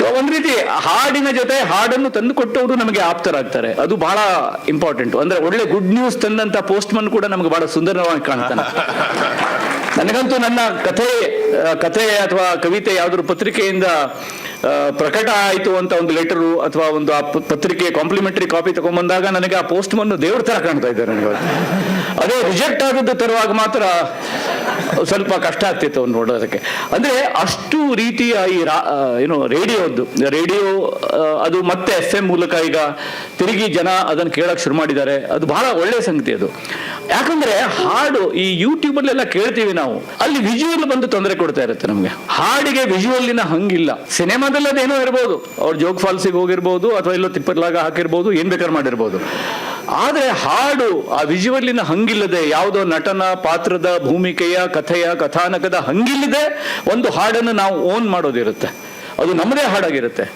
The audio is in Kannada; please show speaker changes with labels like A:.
A: ಸೊ ಒಂದ್ ರೀತಿ ಹಾಡಿನ ಜೊತೆ ಹಾಡನ್ನು ತಂದು ಕೊಟ್ಟವರು ನಮಗೆ ಆಪ್ತರಾಗ್ತಾರೆ. ಅದು ಬಹಳ ಇಂಪಾರ್ಟೆಂಟ್ ಅಂದ್ರೆ ಒಳ್ಳೆ ಗುಡ್ ನ್ಯೂಸ್ ತಂದಂತ ಪೋಸ್ಟ್ ಮನ್ ಕೂಡ ನಮಗೆ ಬಹಳ ಸುಂದರವಾಗಿ ಕಾಣ್ತಾನೆ. ನನಗಂತೂ ನನ್ನ ಕಥೆ ಕಥೆ ಅಥವಾ ಕವಿತೆ ಯಾವ್ದಾದ್ರು ಪತ್ರಿಕೆಯಿಂದ ಪ್ರಕಟ ಆಯಿತು ಅಂತ ಒಂದು ಲೆಟರು ಅಥವಾ ಒಂದು ಆ ಪತ್ರಿಕೆ ಕಾಂಪ್ಲಿಮೆಂಟರಿ ಕಾಪಿ ತಗೊಂಡ್ಬಂದಾಗ ನನಗೆ ಆ ಪೋಸ್ಟ್ ಮನ್ ದೇವ್ರ ತರ ಕಾಣ್ತಾ ಇದ್ದಾರೆ ನನಗೆ. ಅದೇ ರಿಜೆಕ್ಟ್ ಆಗಿದ್ದು ತರುವಾಗ ಮಾತ್ರ ಸ್ವಲ್ಪ ಕಷ್ಟ ಆಗ್ತಿತ್ತು ಅವ್ನು ನೋಡೋದಕ್ಕೆ. ಅಂದ್ರೆ ಅಷ್ಟು ರೀತಿಯ ಈ ರಾ- ಏನು ರೇಡಿಯೋದ್ದು, ರೇಡಿಯೋ ಅದು ಮತ್ತೆ ಎಫ್ ಎಂ ಮೂಲಕ ಈಗ ತಿರುಗಿ ಜನ ಅದನ್ನು ಕೇಳಕ್ ಶುರು ಮಾಡಿದ್ದಾರೆ. ಅದು ಬಹಳ ಒಳ್ಳೆ ಸಂಗತಿ ಅದು. ಯಾಕಂದ್ರೆ ಹಾಡು, ಈ ಯೂಟ್ಯೂಬ್ ಅಲ್ಲೆಲ್ಲ ಕೇಳ್ತೀವಿ ನಾವು. ಅಲ್ಲಿ ವಿಜುವಲ್ ಬಂದು ತೊಂದರೆ ಕೊಡ್ತಾ ಇರುತ್ತೆ ನಮಗೆ. ಹಾಡಿಗೆ ವಿಜುವಲ್ಲಿನ ಹಂಗಿಲ್ಲ. ಸಿನಿಮಾದಲ್ಲಿ ಅದೇನೋ ಇರ್ಬೋದು. ಅವ್ರು ಜೋಗ್ ಫಾಲ್ಸಿಗೆ ಹೋಗಿರ್ಬೋದು ಅಥವಾ ಇಲ್ಲೋ ತಿಪ್ಪರ್ಲಾಗ ಹಾಕಿರ್ಬೋದು, ಏನ್ ಬೇಕಾದ್ರೆ ಮಾಡಿರ್ಬೋದು. ಆದ್ರೆ ಹಾಡು ಆ ವಿಜುವಲ್ಲಿನ ಹಂಗಿಲ್ಲದೆ ಯಾವುದೋ ನಟನ, ಪಾತ್ರದ, ಭೂಮಿಕೆಯ, ಕಥೆಯ, ಕಥಾನಕದ ಹಂಗಿಲ್ಲದೆ ಒಂದು ಹಾಡನ್ನು ನಾವು ಓನ್ ಮಾಡೋದಿರುತ್ತೆ. ಅದು ನಮ್ಮದೇ ಹಾಡಾಗಿರುತ್ತೆ.